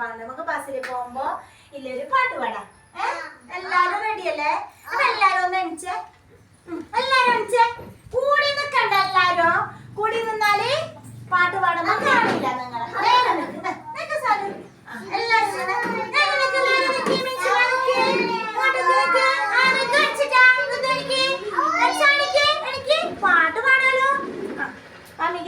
പാട്ട്. പാടാം നമുക്ക് ബസ്സിൽ പോകുമ്പോ ഇല്ലൊരു പാട്ട് പാടാം. എല്ലാരും റെഡിയല്ലേ എല്ലാരും ഒന്ന് എണിച്ചേ. എല്ലാരും എണിച്ചേ. കൂടി നിക്കണ്ട എല്ലാരും. കൂടി നിന്നാൽ പാട്ട് പാടുമ്പോ കാണില്ല നിങ്ങളെ. വേഗം നിൽക്കുന്ന പാട്ട് പാടാലോ. പാട്ടിന്